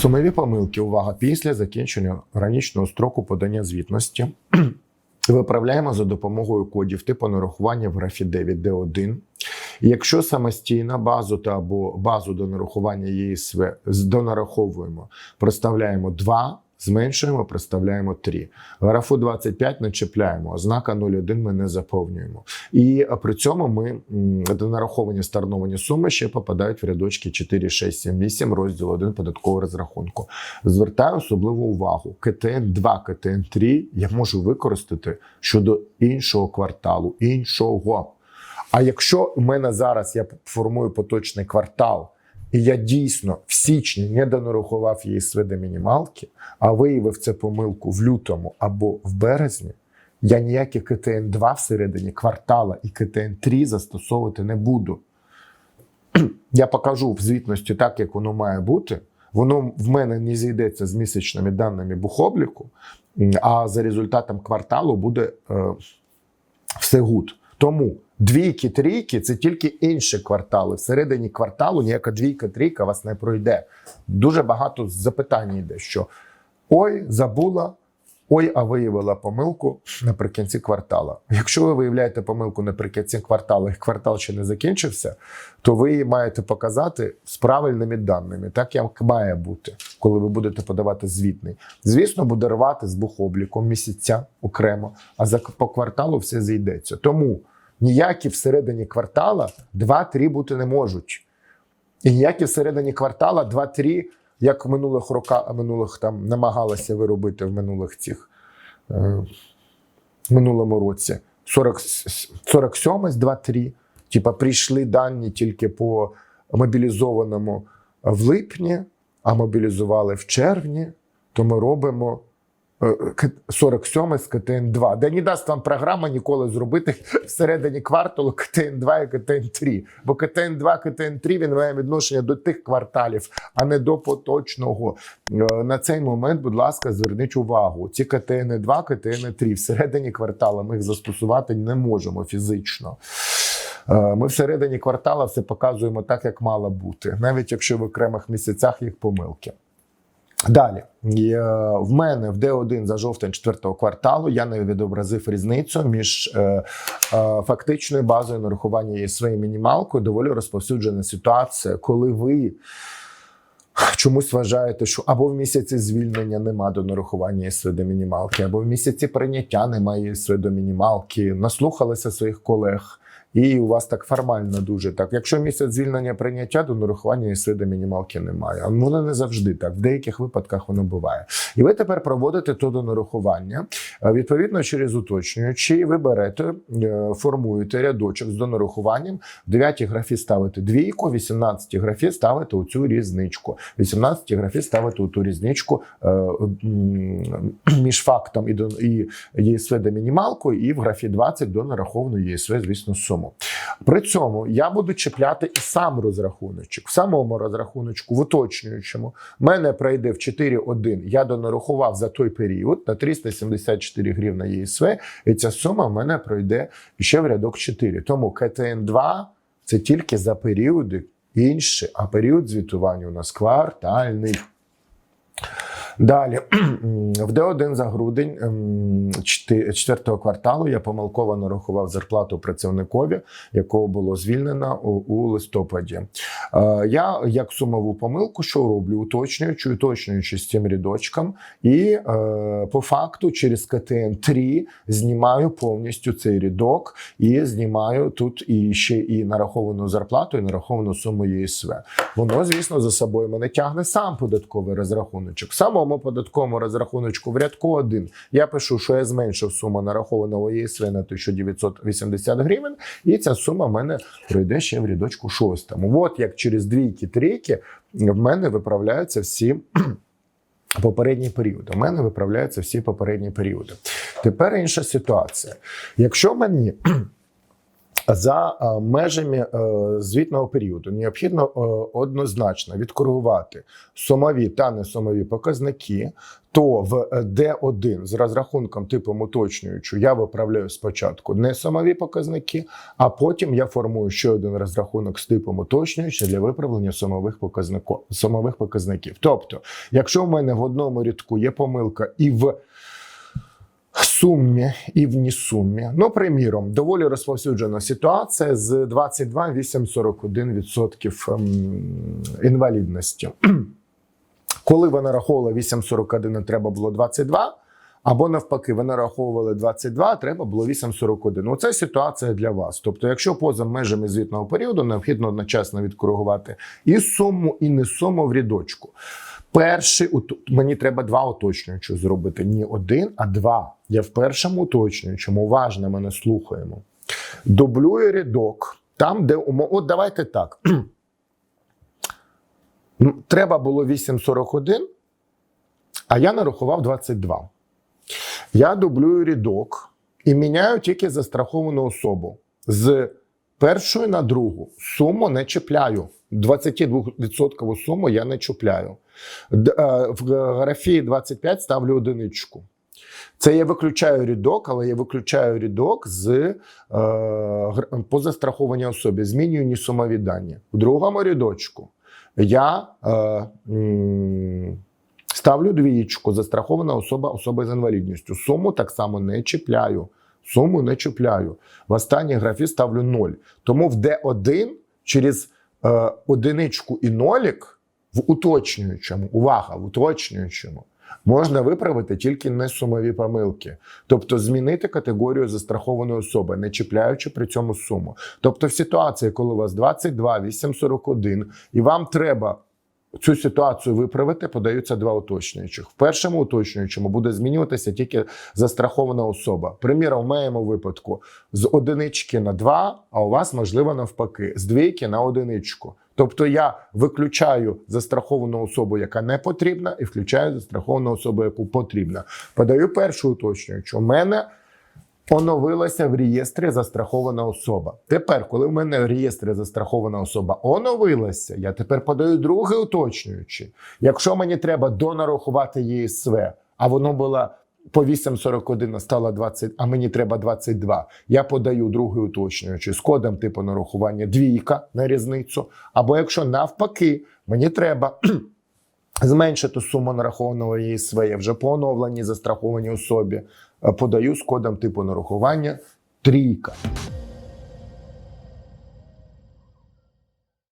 Сумові помилки. Увага після закінчення гранічного строку подання звітності. Виправляємо за допомогою кодів типу нарахування в графі 9D1. Якщо самостійна базу та або базу до нарахування ЄСВ донараховуємо, проставляємо 2, зменшуємо, проставляємо 3. Графу 25 не чіпляємо, ознака 0,1 ми не заповнюємо. І при цьому ми м, донараховані старновані суми ще попадають в рядочки 4, 6, 7, 8, розділ 1 податкового розрахунку. Звертаю особливу увагу: КТН 2, КТН 3 я можу використати щодо іншого кварталу, іншого. А якщо у мене зараз я формую поточний квартал, і я дійсно в січні не донарахував ЄСВ до мінімалки, а виявив це помилку в лютому або в березні, я ніякі КТН 2 всередині квартала і КТН 3 застосовувати не буду. Я покажу в звітності так, як воно має бути. Воно в мене не зійдеться з місячними даними бухобліку, а за результатом кварталу буде е, все гуд. Тому двійки, трійки це тільки інші квартали. Всередині кварталу ніяка двійка, трійка вас не пройде. Дуже багато запитань йде, що ой, забула. Ой, а виявила помилку наприкінці квартала. Якщо ви виявляєте помилку наприкінці кварталу, і квартал ще не закінчився, то ви її маєте показати з правильними даними, так як має бути, коли ви будете подавати звітний. Звісно, буде рвати з бухобліком місяця окремо, а за по кварталу все зійдеться. Тому ніякі всередині квартала 2-3 бути не можуть. І ніякі всередині квартала 2-3, як в минулих роках, минулих там намагалися ви робити в минулих цих е, минулому році. 40, 47 з 2-3. Типа прийшли дані тільки по мобілізованому в липні, а мобілізували в червні, то ми робимо 47 з КТН-2. Де не дасть вам програма ніколи зробити всередині кварталу КТН-2 і КТН-3. Бо КТН-2, КТН-3 він має відношення до тих кварталів, а не до поточного. Е, На цей момент, будь ласка, зверніть увагу. Ці КТН-2, КТН-3 всередині кварталу ми їх застосувати не можемо фізично. Е, Ми всередині квартала все показуємо так, як мало бути, навіть якщо в окремих місяцях їх помилки. Далі е, в мене в Д1 за жовтень 4 кварталу я не відобразив різницю між е, е, фактичною базою нарахування і мінімалкою. Доволі розповсюджена ситуація, коли ви. Чомусь вважаєте, що або в місяці звільнення нема до нарахування ЄСВ до мінімалки, або в місяці прийняття немає ЄСВ до мінімалки. Наслухалися своїх колег, і у вас так формально дуже так. Якщо місяць звільнення прийняття, до нарахування ЄСВ до мінімалки немає. Воно не завжди так. В деяких випадках воно буває. І ви тепер проводите то до нарахування. Відповідно, через уточнюючи, ви берете, е, формуєте рядочок з донарахуванням. В 9 графі ставите двійку, в 18 графі ставите оцю різничку. В 18 графі ставите ту різничку е, між фактом і, до, і ЄСВ до мінімалкою, і в графі 20 до нарахованої ЄСВ, звісно, суму. При цьому я буду чіпляти і сам розрахуночок. В самому розрахуночку, в уточнюючому, мене пройде в 4.1, я донарахував за той період на 374 гривна ЄСВ, і ця сума в мене пройде ще в рядок 4. Тому КТН-2 це тільки за періоди інші, а період звітування у нас квартальний. Далі в Д1 за грудень ем, чти- четвертого кварталу я помилково нарахував зарплату працівникові, якого було звільнено у, листопаді. Е, я як сумову помилку, що роблю, уточнюючи, уточнюючи з цим рядочком, і е, по факту через КТН 3 знімаю повністю цей рядок і знімаю тут і ще і нараховану зарплату, і нараховану суму ЄСВ. Воно, звісно, за собою мене тягне сам податковий розрахуночок. В самому податковому розрахуночку в рядку 1 я пишу, що я зменшив суму нарахованого ЄСВ на 1980 гривень, і ця сума в мене пройде ще в рядочку 6. От як через двійки, трійки в мене виправляються всі. Попередні періоди. У мене виправляються всі попередні періоди. Тепер інша ситуація. Якщо мені за е, межами е, звітного періоду необхідно е, однозначно відкоригувати сумові та несумові показники. То в е, D1 з розрахунком типом уточнюючу я виправляю спочатку несумові показники, а потім я формую ще один розрахунок з типом уточнюючи для виправлення показників. Сумових показників. Тобто, якщо в мене в одному рядку є помилка і в сумі і в несумі. Ну, приміром, доволі розповсюджена ситуація з 22,841% ем, інвалідності. Коли ви нараховували 8,41, треба було 22, або навпаки, ви нараховували 22, треба було 8,41. Оце ситуація для вас. Тобто, якщо поза межами звітного періоду, необхідно одночасно відкоригувати і суму, і не суму в рядочку. Перший мені треба два уточнюючі зробити. Не один, а два. Я в першому уточнюючому уважно мене слухаємо. Дублюю рядок там, де умов. От давайте так. Треба було 8,41, а я нарахував 22. Я дублюю рядок і міняю тільки застраховану особу. З першої на другу суму не чіпляю. 22% суму я не чіпляю. Е, В графі 25 ставлю одиничку. Це я виключаю рядок, але я виключаю рядок з е, гр- по застрахованій особі. Змінюю несумові дані. В другому рядочку я е, м, ставлю двієчку, застрахована особа, особа з інвалідністю. Суму так само не чіпляю. Суму не чіпляю. В останній графі ставлю 0. Тому в D1 через одиничку і нолік в уточнюючому, увага, в уточнюючому, можна виправити тільки несумові помилки. Тобто змінити категорію застрахованої особи, не чіпляючи при цьому суму. Тобто, в ситуації, коли у вас 22, 841, і вам треба цю ситуацію виправити, подаються два уточнюючих. В першому уточнюючому буде змінюватися тільки застрахована особа. Приміром, в моєму випадку з одинички на 2, а у вас можливо навпаки, з двійки на одиничку. Тобто я виключаю застраховану особу, яка не потрібна, і включаю застраховану особу, яку потрібна. Подаю першу уточнюючу. У мене оновилася в реєстрі застрахована особа. Тепер, коли в мене в реєстрі застрахована особа оновилася, я тепер подаю другий уточнюючий. Якщо мені треба донарахувати ЄСВ, а воно було по 8,41 а стало 20, а мені треба 22, я подаю другий уточнюючий з кодом типу нарахування двійка на різницю. Або якщо навпаки, мені треба зменшити суму нарахованого ЄСВ, я вже по оновленій застрахованій особі подаю з кодом типу нарахування трійка.